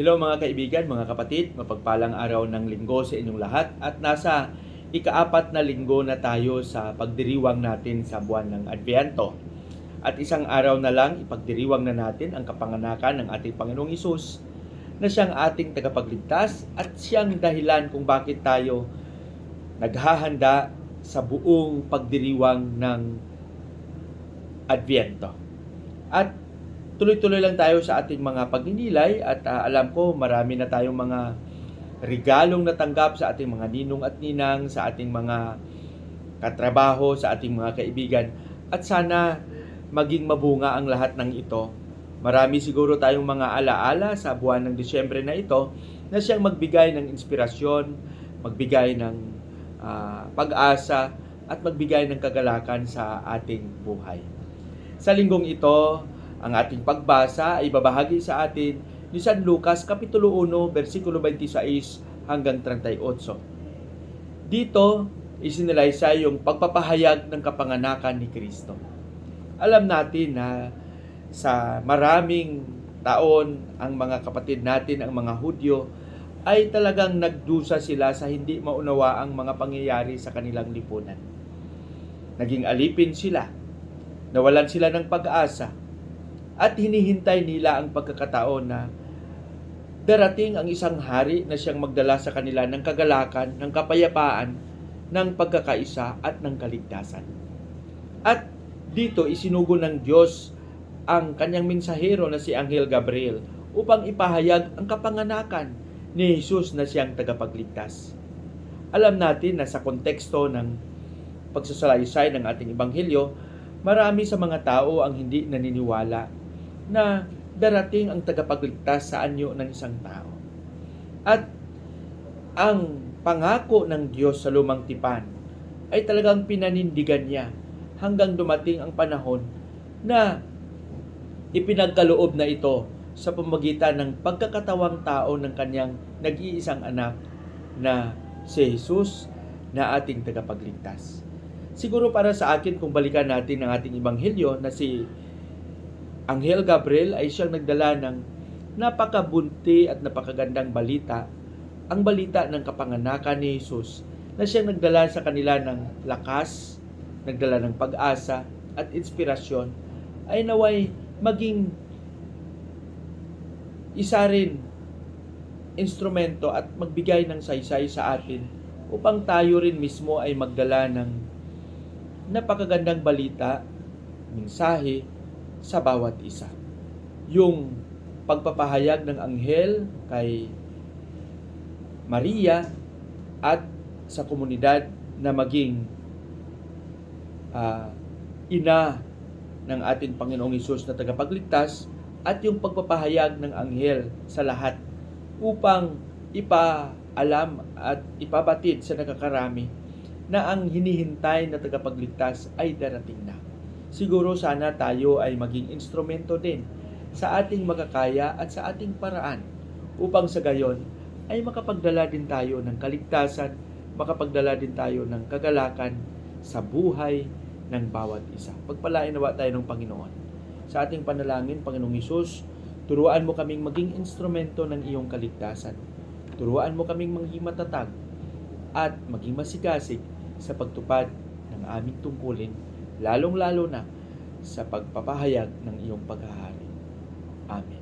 Hello mga kaibigan, mga kapatid, mapagpalang araw ng linggo sa inyong lahat at nasa ikaapat na linggo na tayo sa pagdiriwang natin sa buwan ng Adviento. At isang araw na lang ipagdiriwang na natin ang kapanganakan ng ating Panginoong Isus na siyang ating tagapagligtas at siyang dahilan kung bakit tayo naghahanda sa buong pagdiriwang ng Adviento. At tuloy-tuloy lang tayo sa ating mga pagninilay at ah, alam ko marami na tayong mga regalong natanggap sa ating mga ninong at ninang, sa ating mga katrabaho, sa ating mga kaibigan at sana maging mabunga ang lahat ng ito. Marami siguro tayong mga alaala sa buwan ng Disyembre na ito na siyang magbigay ng inspirasyon, magbigay ng ah, pag-asa at magbigay ng kagalakan sa ating buhay. Sa linggong ito, ang ating pagbasa ay babahagi sa atin ni San Lucas Kapitulo 1, versikulo 26 hanggang 38. Dito, isinalaysay yung pagpapahayag ng kapanganakan ni Kristo. Alam natin na sa maraming taon, ang mga kapatid natin, ang mga Hudyo, ay talagang nagdusa sila sa hindi maunawa ang mga pangyayari sa kanilang lipunan. Naging alipin sila, nawalan sila ng pag-asa, at hinihintay nila ang pagkakataon na darating ang isang hari na siyang magdala sa kanila ng kagalakan, ng kapayapaan, ng pagkakaisa at ng kaligtasan. At dito isinugo ng Diyos ang kanyang mensahero na si Anghel Gabriel upang ipahayag ang kapanganakan ni Jesus na siyang tagapagligtas. Alam natin na sa konteksto ng pagsasalaysay ng ating ebanghelyo, marami sa mga tao ang hindi naniniwala na darating ang tagapagligtas sa anyo ng isang tao. At ang pangako ng Diyos sa lumang tipan ay talagang pinanindigan niya hanggang dumating ang panahon na ipinagkaloob na ito sa pamagitan ng pagkakatawang tao ng kanyang nag-iisang anak na si Jesus na ating tagapagligtas. Siguro para sa akin kung balikan natin ang ating ebanghelyo na si Anghel Gabriel ay siyang nagdala ng napakabunti at napakagandang balita, ang balita ng kapanganakan ni Jesus na siyang nagdala sa kanila ng lakas, nagdala ng pag-asa at inspirasyon ay naway maging isa rin instrumento at magbigay ng saysay sa atin upang tayo rin mismo ay magdala ng napakagandang balita, mensahe sa bawat isa. Yung pagpapahayag ng anghel kay Maria at sa komunidad na maging ah, ina ng ating Panginoong Isus na tagapagligtas at yung pagpapahayag ng anghel sa lahat upang ipaalam at ipabatid sa nakakarami na ang hinihintay na tagapagligtas ay darating na. Siguro sana tayo ay maging instrumento din sa ating makakaya at sa ating paraan upang sa gayon ay makapagdala din tayo ng kaligtasan, makapagdala din tayo ng kagalakan sa buhay ng bawat isa. Pagpalain nawa tayo ng Panginoon. Sa ating panalangin, Panginoong Isus, turuan mo kaming maging instrumento ng iyong kaligtasan. Turuan mo kaming maging matatag at maging masigasig sa pagtupad ng aming tungkulin, lalong-lalo na sa pagpapahayag ng iyong paghahari. Amen.